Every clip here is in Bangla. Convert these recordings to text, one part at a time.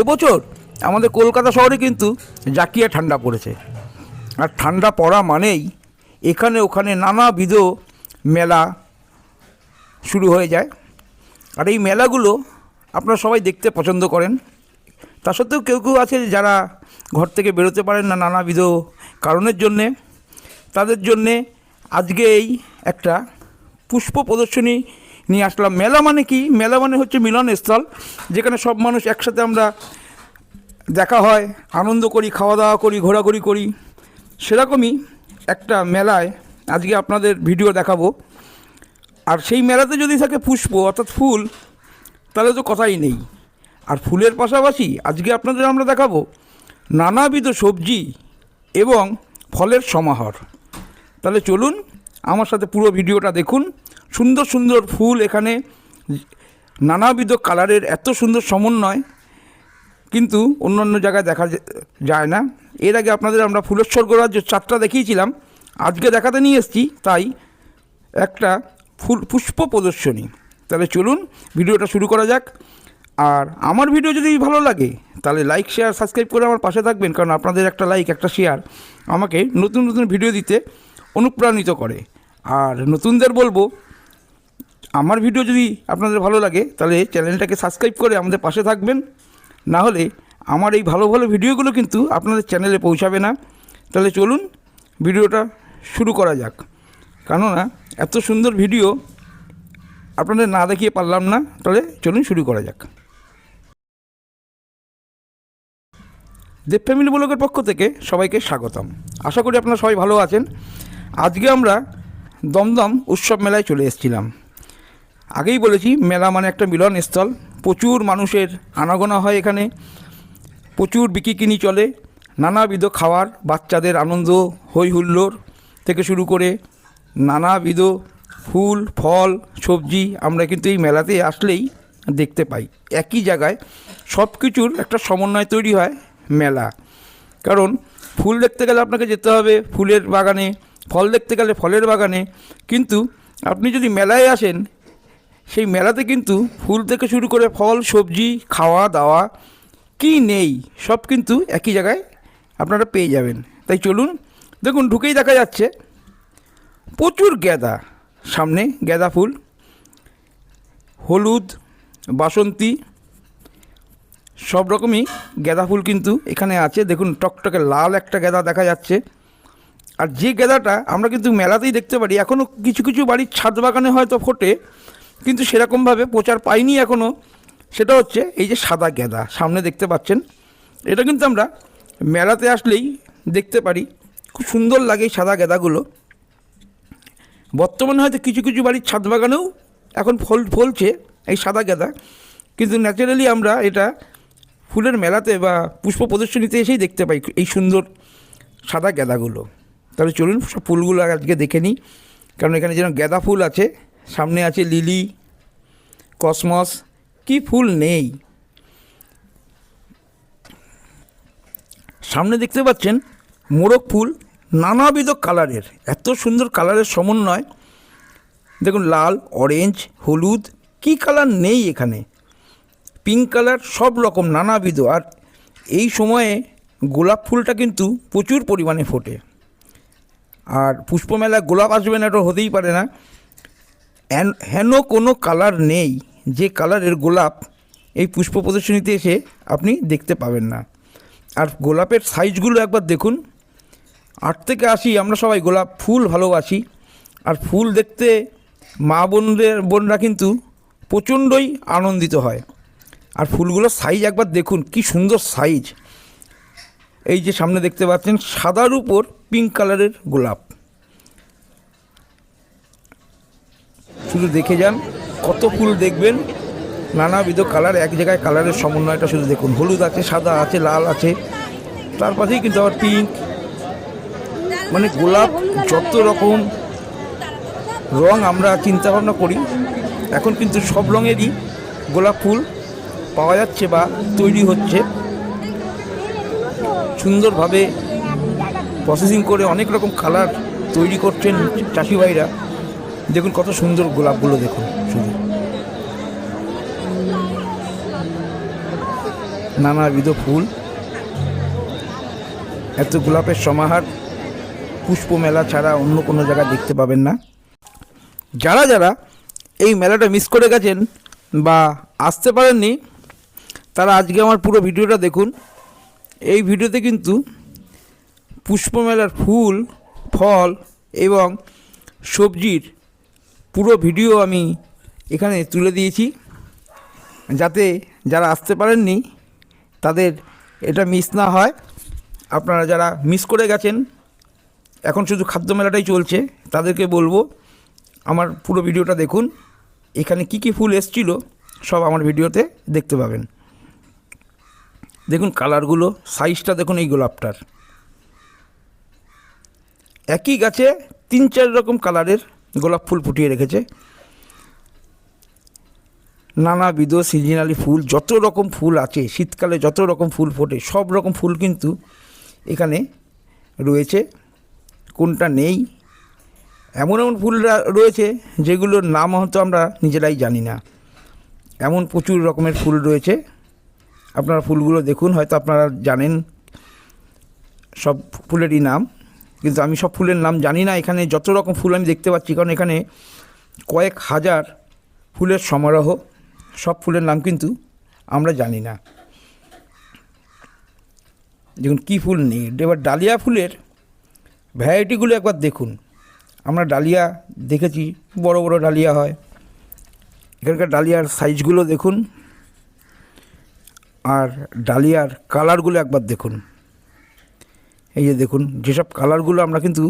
এবছর আমাদের কলকাতা শহরে কিন্তু জাকিয়া ঠান্ডা পড়েছে। আর ঠান্ডা পড়া মানেই এখানে ওখানে নানাবিধ মেলা শুরু হয়ে যায়। আর এই মেলাগুলো আপনারা সবাই দেখতে পছন্দ করেন। তা সত্ত্বেও কেউ কেউ আছে যারা ঘর থেকে বেরোতে পারেন না নানাবিধ কারণের জন্যে। তাদের জন্যে আজকে এই একটা পুষ্প প্রদর্শনী নিয়ে আসলাম। মেলা মানে কি? মেলা মানে হচ্ছে মিলন স্থল যেখানে সব মানুষ একসাথে আমরা দেখা হয়, আনন্দ করি খাওয়া দাওয়া করি, ঘোরাঘুরি করি। সেরকমই একটা মেলায় আজকে আপনাদের ভিডিও দেখাবো। আর সেই মেলাতে যদি থাকে পুষ্প, অর্থাৎ ফুল, তাহলে তো কথাই নেই। আর ফুলের পাশাপাশি আজকে আপনাদের আমরা দেখাবো নানাবিধ সবজি এবং ফলের সমাহার। তাহলে চলুন, আমার সাথে পুরো ভিডিওটা দেখুন। সুন্দর সুন্দর ফুল এখানে। নানাবিধ কালারের এত সুন্দর সমন্বয়, কিন্তু অন্যান্য জায়গায় দেখা যায় না। এর আগে আপনাদের আমরা ফুলের স্বর্গরাজ্য চারটা দেখিয়েছিলাম, আজকে দেখাতে নিয়ে এসেছি, তাই একটা ফুল, পুষ্প প্রদর্শনী। তাহলে চলুন, ভিডিওটা শুরু করা যাক। আর আমার ভিডিও যদি ভালো লাগে, তাহলে লাইক শেয়ার সাবস্ক্রাইব করে আমার পাশে থাকবেন, কারণ আপনাদের একটা লাইক একটা শেয়ার আমাকে নতুন নতুন ভিডিও দিতে অনুপ্রাণিত করে। আর নতুনদের বলব আমার ভিডিও যদি আপনাদের ভালো লাগে, তাহলে চ্যানেলটাকে সাবস্ক্রাইব করে আমাদের পাশে থাকবেন। না হলে আমার এই ভালো ভালো ভিডিওগুলো কিন্তু আপনাদের চ্যানেলে পৌঁছাবে না। তাহলে চলুন ভিডিওটা শুরু করা যাক। কেননা, এত সুন্দর ভিডিও আপনাদের না দেখিয়ে পারলাম না। তাহলে চলুন শুরু করা যাক। দেব ফ্যামিলি ব্লগের পক্ষ থেকে সবাইকে স্বাগতম। আশা করি আপনারা সবাই ভালো আছেন। আজকে আমরা দমদম উৎসব মেলায় চলে এসেছিলাম। আগেই বলেছি, মেলা মানে একটা মিলন স্থল প্রচুর মানুষের আনাগোনা হয় এখানে। প্রচুর বিকিকিনি চলে। নানাবিধ খাওয়ার, বাচ্চাদের আনন্দ হই হুল্লোড় থেকে শুরু করে নানাবিধ ফুল, ফল, সবজি আমরা কিন্তু এই মেলাতে আসলেই দেখতে পাই। একই জায়গায় সব কিছুর একটা সমন্বয় তৈরি হয় মেলা। কারণ ফুল দেখতে গেলে আপনাকে যেতে হবে ফুলের বাগানে, ফল দেখতে গেলে ফলের বাগানে। কিন্তু আপনি যদি মেলায় আসেন সেই মেলাতে কিন্তু ফুল থেকে শুরু করে ফল, সবজি, খাওয়া দাওয়া কি নেই, সব কিন্তু একই জায়গায় আপনারা পেয়ে যাবেন। তাই চলুন, দেখুন ঢুকেই দেখা যাচ্ছে, প্রচুর গ্যাদা, সামনে গ্যাদা ফুল, হলুদ, বাসন্তী, সব রকমই গ্যাদা ফুল কিন্তু এখানে আছে। দেখুন টকটকে লাল একটা গ্যাদা দেখা যাচ্ছে। আর যে গ্যাদাটা আমরা কিন্তু মেলাতেই দেখতে পারি এখনও কিছু কিছু বাড়ির ছাদ বাগানে হয়তো ফোটে কিন্তু সেরকমভাবে প্রচার পাইনি এখনও সেটা হচ্ছে এই যে সাদা গেঁদা সামনে দেখতে পাচ্ছেন। এটা কিন্তু আমরা মেলাতে আসলেই দেখতে পারি। খুব সুন্দর লাগে এই সাদা গেঁদাগুলো বর্তমানে হয়তো কিছু কিছু বাড়ির ছাদ বাগানেও এখন ফল, ফলছে এই সাদা গেঁদা কিন্তু ন্যাচারালি আমরা এটা ফুলের মেলাতে বা পুষ্প প্রদর্শনীতে এসেই দেখতে পাই এই সুন্দর সাদা গেঁদাগুলো তাহলে চলুন সব ফুলগুলো আজকে দেখে নিই। কারণ এখানে যেন গাঁদা ফুল আছে সামনে আছে লিলি, কসমস, কি ফুল নেই। সামনে দেখতে পাচ্ছেন মোরগ ফুল নানাবিধ কালারের, এত সুন্দর কালারের সমন্বয়। দেখুন লাল অরেঞ্জ হলুদ, কি কালার নেই এখানে। পিঙ্ক কালার সব রকম নানাবিধ আর এই সময়ে গোলাপ ফুলটা কিন্তু প্রচুর পরিমাণে ফোটে। আর পুষ্পমেলায় গোলাপ আসবে না এটা হতেই পারে না। হেন কোনো কালার নেই। যে কালারের গোলাপ এই পুষ্প প্রদর্শনীতে এসে আপনি দেখতে পাবেন না। আর গোলাপের সাইজগুলো একবার দেখুন। আট থেকে আসি আমরা সবাই গোলাপ ফুল ভালোবাসি। আর ফুল দেখতে মা বোনদের, বোনরা কিন্তু প্রচণ্ডই আনন্দিত হয়। আর ফুলগুলোর সাইজ একবার দেখুন, কি সুন্দর সাইজ। এই যে সামনে দেখতে পাচ্ছেন, সাদার উপর পিঙ্ক কালারের গোলাপ। শুধু দেখে যান কত ফুল দেখবেন। নানাবিধ কালার, এক জায়গায় কালারের সমন্বয়টা শুধু দেখুন। হলুদ আছে, সাদা আছে, লাল আছে। তার পাশেই কিন্তু আবার পিঙ্ক। মানে গোলাপ যত রকম রং আমরা চিন্তা ভাবনা করি, এখন কিন্তু সব রঙেরই গোলাপ ফুল পাওয়া যাচ্ছে বা তৈরি হচ্ছে। সুন্দরভাবে প্রসেসিং করে অনেক রকম কালার তৈরি করছেন চাষি ভাইরা দেখুন কত সুন্দর গোলাপগুলো দেখুন, শুধু। নানাবিধ ফুল। এত গোলাপের সমাহার পুষ্প মেলা ছাড়া অন্য কোনো জায়গায় দেখতে পাবেন না। যারা যারা এই মেলাটা মিস করে গেছেন বা আসতে পারেননি, তারা আজকে আমার পুরো ভিডিওটা দেখুন। এই ভিডিওতে কিন্তু পুষ্পমেলার ফুল, ফল এবং সবজির পুরো ভিডিও আমি এখানে তুলে দিয়েছি। যাতে যারা আসতে পারেননি, তাদের এটা মিস না হয়। আপনারা যারা মিস করে গেছেন, এখন শুধু খাদ্য মেলাটাই চলছে, তাদেরকে বলব, আমার পুরো ভিডিওটা দেখুন। এখানে কি কি ফুল এসছিল, সব আমার ভিডিওতে দেখতে পাবেন। দেখুন কালারগুলো, সাইজটা দেখুন এই গোলাপটার। একই গাছে তিন চার রকম কালারের গোলাপ ফুল ফুটিয়ে রেখেছে। নানাবিধ সিজনালি ফুল, যত রকম ফুল আছে, শীতকালে যত রকম ফুল ফোটে, সব রকম ফুল কিন্তু এখানে রয়েছে। কোনটা নেই? এমন এমন ফুল রয়েছে যেগুলোর নাম হয়তো আমরা নিজেরাই জানি না। এমন প্রচুর রকমের ফুল রয়েছে। আপনারা ফুলগুলো দেখুন, হয়তো আপনারা জানেন সব ফুলেরই নাম। কিন্তু আমি সব ফুলের নাম জানি না। এখানে যত রকম ফুল আমি দেখতে পাচ্ছি, কারণ এখানে কয়েক হাজার ফুলের সমারোহ, সব ফুলের নাম কিন্তু আমরা জানি না। দেখুন কী ফুল নেই। এবার ডালিয়া ফুলের ভ্যারাইটিগুলো একবার দেখুন। আমরা ডালিয়া দেখেছি, বড় বড় ডালিয়া হয়। এখানকার ডালিয়ার সাইজগুলো দেখুন। আর ডালিয়ার কালারগুলো একবার দেখুন। এই যে দেখুন, যেসব কালারগুলো আমরা কিন্তু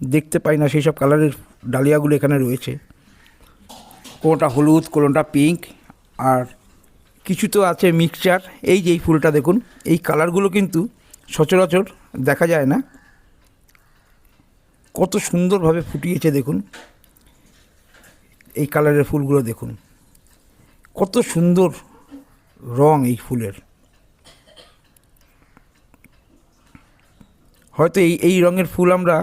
দেখতে পাই না সেই সব কালারের ডালিয়াগুলো এখানে রয়েছে। কোনোটা হলুদ, কোনোটা পিঙ্ক আর কিছু তো আছে মিক্সচার এই যে এই ফুলটা দেখুন, এই কালারগুলো কিন্তু সচরাচর দেখা যায় না। কত সুন্দরভাবে ফুটিয়েছে দেখুন। এই কালারের ফুলগুলো দেখুন। কত সুন্দর রং এই ফুলের। হয়তো এই এই রঙের ফুল আমরা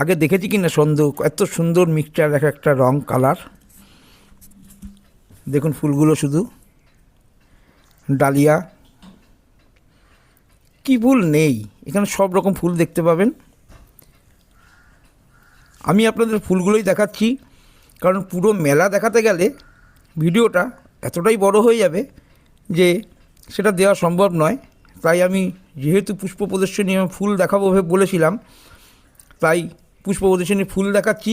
আগে দেখেছি কি না সন্দেহ, এত সুন্দর মিক্সচার এক একটা রং কালার দেখুন ফুলগুলো শুধু। ডালিয়া। কি ফুল নেই? এখানে সব রকম ফুল দেখতে পাবেন। আমি আপনাদের ফুলগুলোই দেখাচ্ছি, কারণ পুরো মেলা দেখাতে গেলে ভিডিওটা এতটাই বড় হয়ে যাবে যে সেটা দেওয়া সম্ভব নয়। তাই আমি যেহেতু পুষ্প প্রদর্শনী আমি ফুল দেখাবো বলেছিলাম, তাই পুষ্প প্রদর্শনী ফুল দেখাচ্ছি,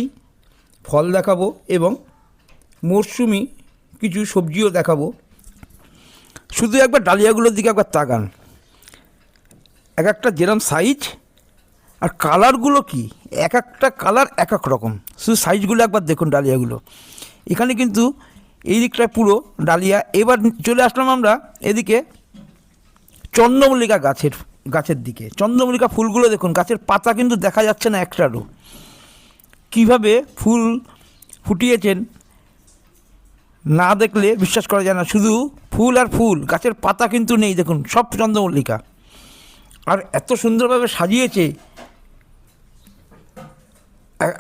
ফল দেখাবো এবং মরশুমি কিছু সবজিও দেখাবো। শুধু একবার ডালিয়াগুলোর দিকে একবার তাকান। এক একটা যেরম সাইজ আর কালারগুলো কি? এক একটা কালার এক এক রকম। শুধু সাইজগুলো একবার দেখুন ডালিয়াগুলো। এখানে কিন্তু এই দিকটায় পুরো ডালিয়া। এবার চলে আসলাম আমরা এদিকে চন্দ্রমল্লিকা গাছের গাছের দিকে। চন্দ্রমল্লিকা ফুলগুলো দেখুন, গাছের পাতা কিন্তু দেখা যাচ্ছে না একটারও কীভাবে ফুল ফুটিয়েছেন না দেখলে বিশ্বাস করা যায় না। শুধু ফুল আর ফুল, গাছের পাতা কিন্তু নেই। দেখুন, সব চন্দ্রমল্লিকা। আর এত সুন্দরভাবে সাজিয়েছে।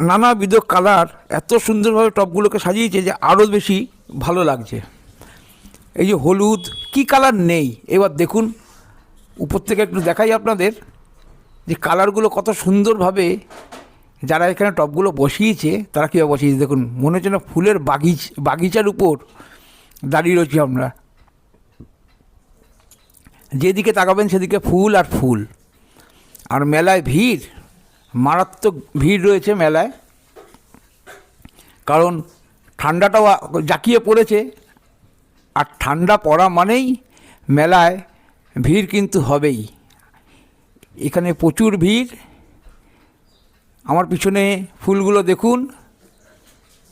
নানাবিধ কালার, এত সুন্দরভাবে টবগুলোকে সাজিয়েছে যে আরও বেশি ভালো লাগছে। এই যে হলুদ, কি কালার নেই? এবার দেখুন উপর থেকে একটু দেখাই আপনাদের যে কালারগুলো কত সুন্দরভাবে যারা এখানে টবগুলো বসিয়েছে, তারা কীভাবে বসিয়েছে? দেখুন, মনে হচ্ছে না ফুলের বাগিচ, বাগিচার উপর দাঁড়িয়ে রয়েছি আমরা। যেদিকে তাকাবেন সেদিকে ফুল আর ফুল। আর মেলায় ভিড়, মারাত্মক ভিড় রয়েছে মেলায়। কারণ ঠান্ডাটাও জাঁকিয়ে পড়েছে। আর ঠান্ডা পড়া মানেই মেলায় ভিড় কিন্তু হবেই। এখানে প্রচুর ভিড়। আমার পিছনে ফুলগুলো দেখুন।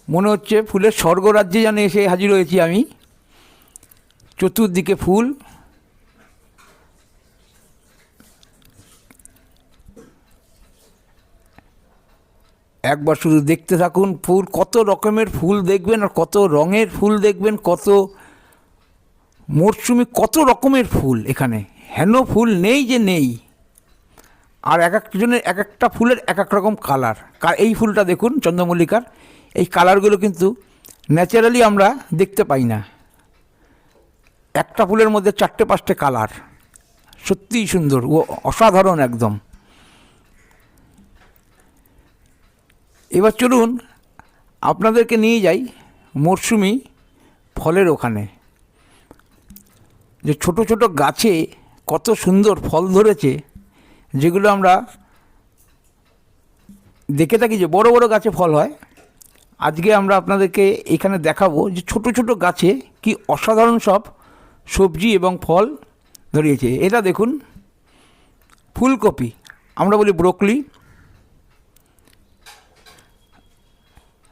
মনে হচ্ছে ফুলের স্বর্গরাজ্যে যেন এসে হাজির হয়েছি আমি। চতুর্দিকে ফুল। একবার শুধু দেখতে থাকুন ফুল, কত রকমের ফুল দেখবেন আর কত রঙের ফুল দেখবেন, কত মরশুমি কত রকমের ফুল এখানে। হেন ফুল নেই যে নেই। আর এক একজনের এক একটা ফুলের এক এক রকম কালার এই ফুলটা দেখুন, চন্দ্রমল্লিকার। এই কালারগুলো কিন্তু ন্যাচারালি আমরা দেখতে পাই না। একটা ফুলের মধ্যে চারটে পাঁচটে কালার সত্যিই সুন্দর, ও অসাধারণ একদম। এবার চলুন, আপনাদেরকে নিয়ে যাই মরশুমি ফলের ওখানে। যে ছোট ছোট গাছে কত সুন্দর ফল ধরেছে, যেগুলো আমরা দেখে থাকি যে বড় বড় গাছে ফল হয়। আজকে আমরা আপনাদেরকে এখানে দেখাবো যে ছোট ছোট গাছে কি অসাধারণ সব সবজি এবং ফল ধরিয়েছে। এটা দেখুন, ফুলকপি, আমরা বলি ব্রোকলি।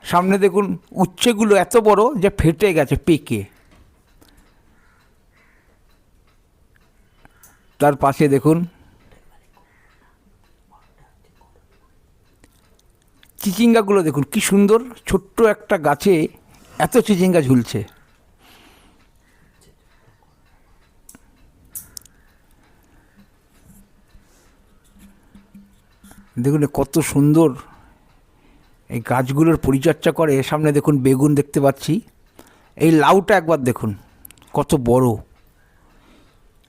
সামনে দেখুন, উচ্ছেগুলো এত বড় যে ফেটে গেছে পেকে। তার পাশে দেখুন। চিচিঙ্গাগুলো দেখুন, কি সুন্দর। ছোট্ট একটা গাছে এত চিচিঙ্গা ঝুলছে। দেখুন কত সুন্দর। এই গাছগুলোর পরিচর্যা করে, সামনে দেখুন বেগুন দেখতে পাচ্ছি। এই লাউটা একবার দেখুন, কত বড়।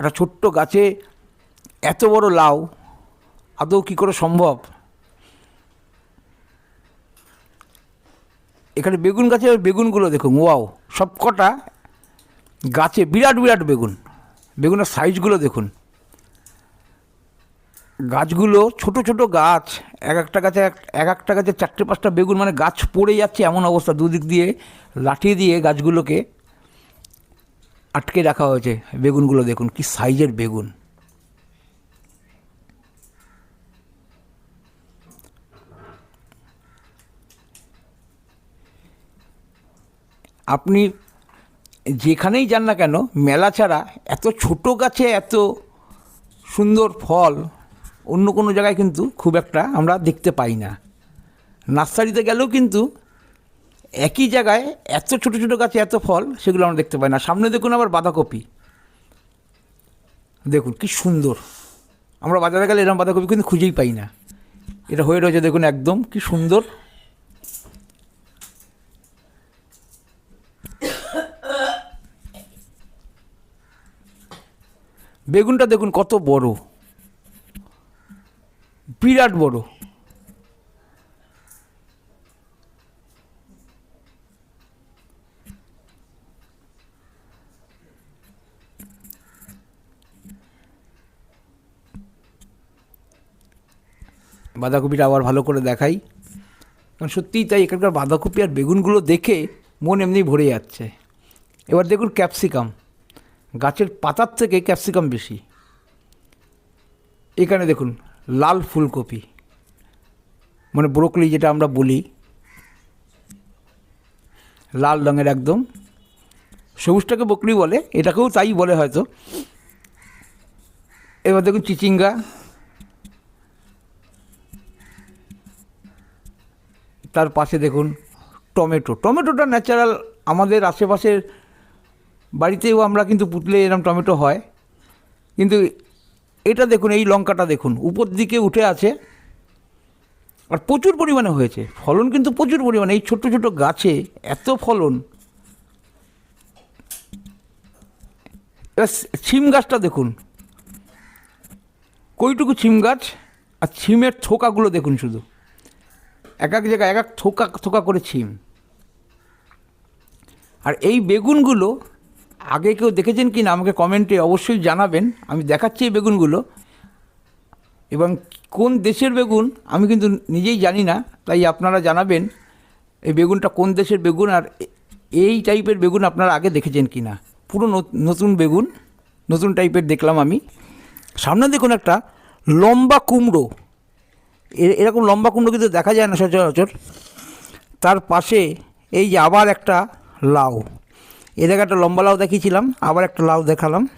একটা ছোট্ট গাছে এত বড় লাউ, আদৌ কী করে সম্ভব? এখানে বেগুন গাছে বেগুনগুলো দেখুন, ওয়াও, সব কটা গাছে বিরাট বিরাট বেগুন। বেগুনের সাইজগুলো দেখুন। গাছগুলো ছোট ছোট গাছ, এক একটা গাছে এক এক একটা গাছে চারটে, পাঁচটা বেগুন মানে গাছ পড়ে যাচ্ছে এমন অবস্থা দুদিক দিয়ে, লাঠি দিয়ে গাছগুলোকে। আটকে রাখা হয়েছে বেগুনগুলো দেখুন, কি সাইজের বেগুন। আপনি যেখানেই যান না কেন, মেলা ছাড়া এত ছোট গাছে এত সুন্দর ফল অন্য কোনো জায়গায় কিন্তু খুব একটা আমরা দেখতে পাই না। নার্সারিতে গেলেও কিন্তু একই জায়গায় এত ছোট ছোট গাছে এত ফল, সেগুলো আমরা দেখতে পাই না। সামনে দেখুন আবার বাঁধাকপি। দেখুন, কি সুন্দর। আমরা বাজারে গেলে এরকম বাঁধাকপি কিন্তু খুঁজেই পাই না। এটা হয়ে রয়েছে দেখুন একদম, কি সুন্দর। বেগুনটা দেখুন কত বড়। বিরাট বড়। বাঁধাকপিটা আবার ভালো করে দেখাই। কারণ সত্যিই তাই, এখানকার বাঁধাকপি আর বেগুনগুলো দেখে মন এমনি ভরে যাচ্ছে। এবার দেখুন ক্যাপসিকাম। গাছের পাতার থেকে ক্যাপসিকাম বেশি। এখানে দেখুন, লাল ফুলকপি। মানে ব্রোকলি যেটা আমরা বলি। লাল রঙের একদম। সবুজটাকে বকলি বলে, এটাকেও তাই বলে হয়তো। এবার দেখুন চিচিঙ্গা। তার পাশে দেখুন টমেটো। টমেটোটা ন্যাচারাল আমাদের আশেপাশের বাড়িতেও আমরা কিন্তু পুতলে এরকম টমেটো হয়। কিন্তু এটা দেখুন, এই লঙ্কাটা দেখুন, উপর দিকে উঠে আছে আর প্রচুর পরিমাণে হয়েছে। ফলন কিন্তু প্রচুর পরিমাণে। এই ছোট ছোট গাছে এত ফলন। এবার ছিম গাছটা দেখুন। কইটুকু ছিম গাছ আর ছিমের থোকাগুলো দেখুন শুধু। এক এক জায়গায় এক এক থোকা থোকা করে ছিম আর এই বেগুনগুলো, আগে কেউ দেখেছেন কি না, আমাকে কমেন্টে অবশ্যই জানাবেন। আমি দেখাচ্ছি এই বেগুনগুলো। এবং কোন দেশের বেগুন, আমি কিন্তু নিজেই জানি না, তাই আপনারা জানাবেন এই বেগুনটা কোন দেশের বেগুন, আর এই টাইপের বেগুন আপনারা আগে দেখেছেন কি না। পুরো নতুন বেগুন, নতুন টাইপের দেখলাম আমি। সামনে দেখুন একটা লম্বা কুমড়ো। এরকম লম্বা কুমড়ো কিন্তু দেখা যায় না, সচরাচর। তার পাশে এই যে আবার একটা লাউ। এ জায়গায় একটা লম্বা লাউ দেখিয়েছিলাম, আবার একটা লাউ দেখালাম।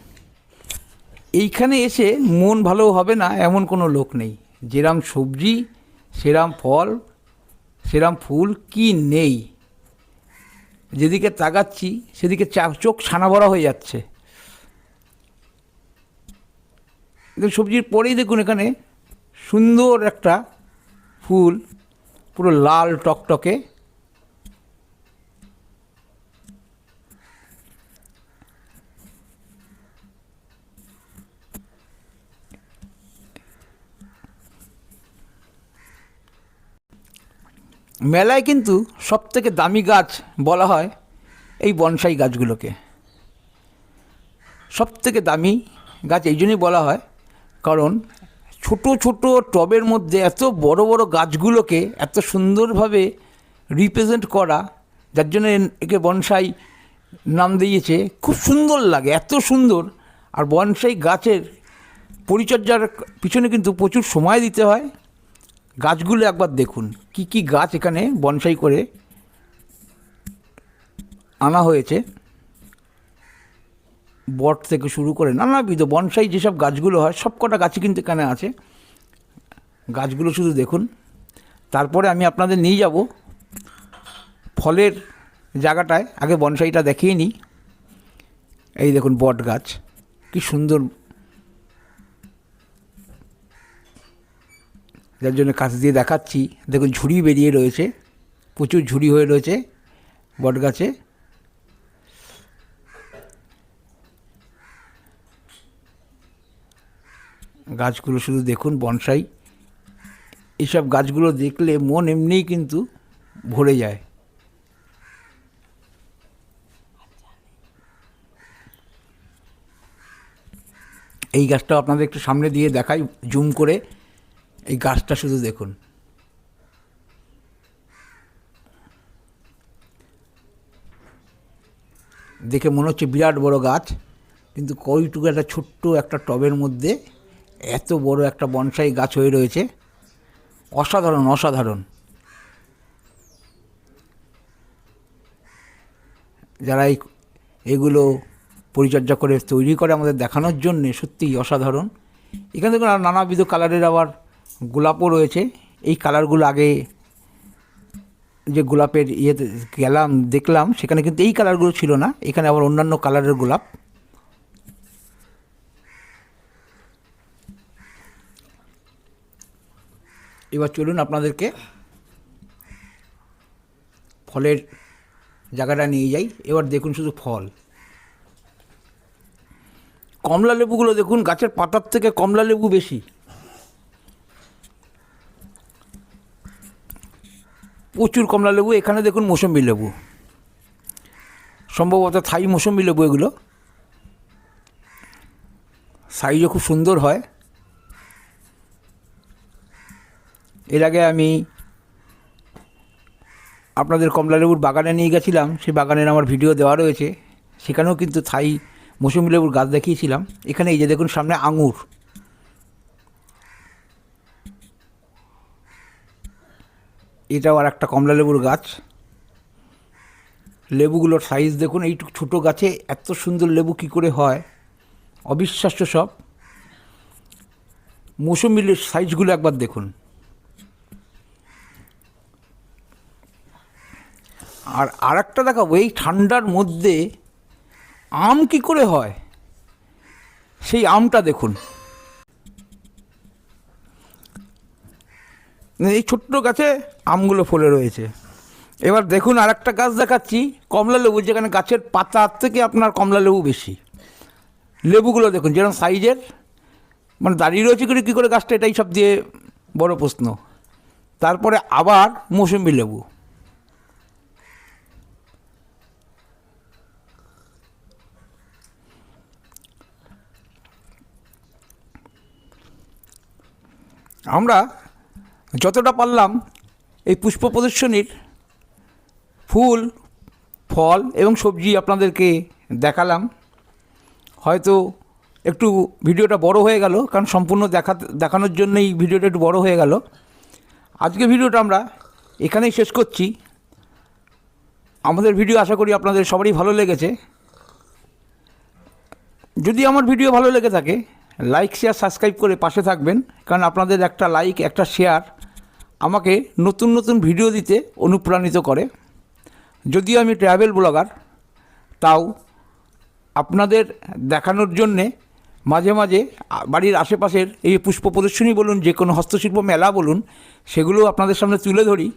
এইখানে এসে মন ভালো হবে না এমন কোনো লোক নেই। যেরাম সবজি, সেরাম ফল, সেরাম ফুল কি নেই? যেদিকে তাকাচ্ছি, সেদিকে চোখ ছানা ভরা হয়ে যাচ্ছে। সবজির পরেই দেখুন এখানে সুন্দর একটা ফুল, পুরো লাল টকটকে। মেলায় কিন্তু সবথেকে দামি গাছ বলা হয় এই বনসাই গাছগুলোকে। সবথেকে দামি গাছ এই জন্যই বলা হয় কারণ ছোট ছোট টবের মধ্যে এত বড় বড় গাছগুলোকে এত সুন্দরভাবে রিপ্রেজেন্ট করা, যার জন্য একে বনসাই নাম দিয়েছে। খুব সুন্দর লাগে, এত সুন্দর। আর বনসাই গাছের পরিচর্যার পিছনে কিন্তু প্রচুর সময় দিতে হয়। গাছগুলো একবার দেখুন, কি কি গাছ এখানে বনসাই করে আনা হয়েছে। বট থেকে শুরু করে নানাবিধ বনসাই যেসব গাছগুলো হয়, সব কটা গাছই কিন্তু এখানে আছে। গাছগুলো শুধু দেখুন। তারপরে আমি আপনাদের নিয়ে যাব ফলের জায়গাটায়। আগে বনসাইটা দেখিয়ে নিই। এই দেখুন বট গাছ, কি সুন্দর। যার জন্য কাছ দিয়ে দেখাচ্ছি। দেখুন ঝুড়ি বেরিয়ে রয়েছে, প্রচুর ঝুড়ি হয়ে রয়েছে বট গাছে। গাছগুলো শুধু দেখুন, বনসাই। এইসব গাছগুলো দেখলে মন এমনিই কিন্তু ভরে যায়। এই গাছটা আপনাদের একটু সামনে দিয়ে দেখাই, জুম করে। এই গাছটা শুধু দেখুন। দেখে মনে হচ্ছে বিরাট বড় গাছ, কিন্তু কইটুকু একটা ছোট্ট একটা টবের মধ্যে এত বড় একটা বনসাই গাছ হয়ে রয়েছে। অসাধারণ অসাধারণ। যারা এই, এগুলো পরিচর্যা করে তৈরি করে আমাদের দেখানোর জন্যে সত্যিই অসাধারণ। এখানে আর নানাবিধ কালারের আবার গোলাপও রয়েছে। এই কালারগুলো আগে যে গোলাপের ইয়েতে গেলাম, দেখলাম, সেখানে কিন্তু এই কালারগুলো ছিল না। এখানে আবার অন্যান্য কালারের গোলাপ। এবার চলুন আপনাদেরকে ফলের জায়গাটা নিয়ে যাই। এবার দেখুন শুধু ফল। কমলা লেবুগুলো দেখুন, গাছের পাতার থেকে কমলা লেবু বেশি। প্রচুর কমলা লেবু, এখানে দেখুন মৌসম্বি লেবু। সম্ভবত থাই মৌসম্বি লেবু এগুলো। সাইজও খুব সুন্দর হয়। এর আগে আমি আপনাদের কমলালেবুর বাগানে নিয়ে গেছিলাম সেই বাগানের আমার ভিডিও দেওয়া রয়েছে। সেখানেও কিন্তু থাই মৌসুমি লেবুর গাছ দেখিয়েছিলাম। এখানে এই যে দেখুন, সামনে আঙুর। এটাও আর একটা কমলা লেবুর গাছ। লেবুগুলোর সাইজ দেখুন এইটুকু ছোটো গাছে এত সুন্দর লেবু কী করে হয়? অবিশ্বাস্য সব। মৌসুমির সাইজগুলো একবার দেখুন। আর আরেকটা দেখাবো এই ঠান্ডার মধ্যে আম কি করে হয়? সেই আমটা দেখুন। এই ছোট্ট গাছে আমগুলো ফলে রয়েছে। এবার দেখুন আর একটা গাছ দেখাচ্ছি, কমলা লেবু, যেখানে গাছের পাতার থেকে আপনার কমলা লেবু বেশি। লেবুগুলো দেখুন, যেরকম সাইজের মানে দাঁড়িয়ে রয়েছে করে, কী করে গাছটা, এটাই সব দিয়ে বড় প্রশ্ন। তারপরে আবার মৌসুম্বি লেবু। আমরা যতটা পারলাম এই পুষ্প প্রদর্শনীর ফুল, ফল এবং সবজি আপনাদেরকে দেখালাম। হয়তো একটু ভিডিওটা বড় হয়ে গেল, কারণ সম্পূর্ণ দেখা, দেখানোর জন্যই ভিডিওটা একটু বড় হয়ে গেল। আজকে ভিডিওটা আমরা এখানেই শেষ করছি। আমাদের ভিডিও আশা করি আপনাদের সবারই ভালো লেগেছে। যদি আমার ভিডিও ভালো লেগে থাকে লাইক শেয়ার সাবস্ক্রাইব করে পাশে থাকবেন। কারণ আপনাদের একটা লাইক একটা শেয়ার আমাকে নতুন নতুন ভিডিও দিতে অনুপ্রাণিত করে। যদিও আমি ট্রাভেল ব্লগার তাও আপনাদের দেখানোর জন্যে মাঝে মাঝে বাড়ির আশেপাশের এই পুষ্প প্রদর্শনী বলুন, যে কোনো হস্তশিল্প মেলা বলুন সেগুলো আপনাদের সামনে তুলে ধরি।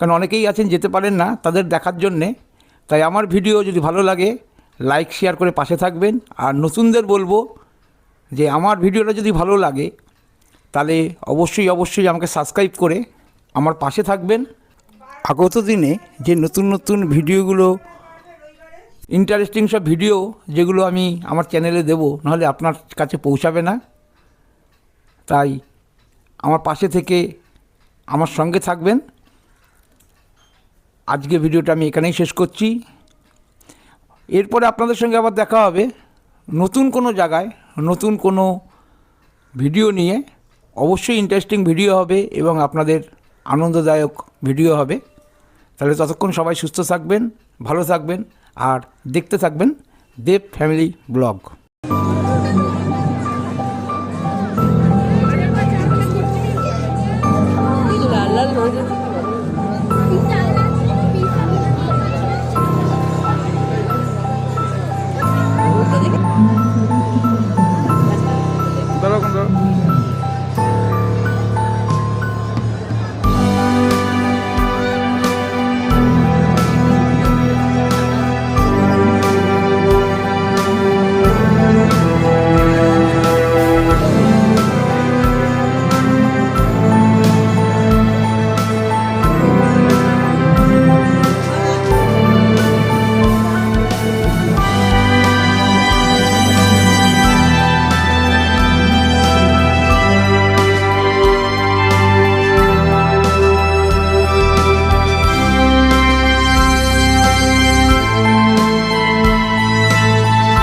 কারণ অনেকেই আছেন, যেতে পারেন না তাদের দেখার জন্যে। তাই আমার ভিডিও যদি ভালো লাগে লাইক শেয়ার করে পাশে থাকবেন। আর নতুনদের বলব যে আমার ভিডিওটা যদি ভালো লাগে তাহলে অবশ্যই অবশ্যই আমাকে সাবস্ক্রাইব করে আমার পাশে থাকবেন। আগত দিনে যে নতুন নতুন ভিডিওগুলো ইন্টারেস্টিং সব ভিডিও যেগুলো আমি আমার চ্যানেলে দেবো নাহলে আপনার কাছে পৌঁছাবে না। তাই আমার পাশে থেকে আমার সঙ্গে থাকবেন। আজকে ভিডিওটা আমি এখানেই শেষ করছি। এরপরে আপনাদের সঙ্গে আবার দেখা হবে। নতুন কোনো জায়গায়, নতুন কোনো ভিডিও নিয়ে অবশ্যই ইন্টারেস্টিং ভিডিও হবে এবং আপনাদের আনন্দদায়ক ভিডিও হবে। তাহলে ততক্ষণ সবাই সুস্থ থাকবেন, ভালো থাকবেন, আর দেখতে থাকবেন দেব ফ্যামিলি ব্লগ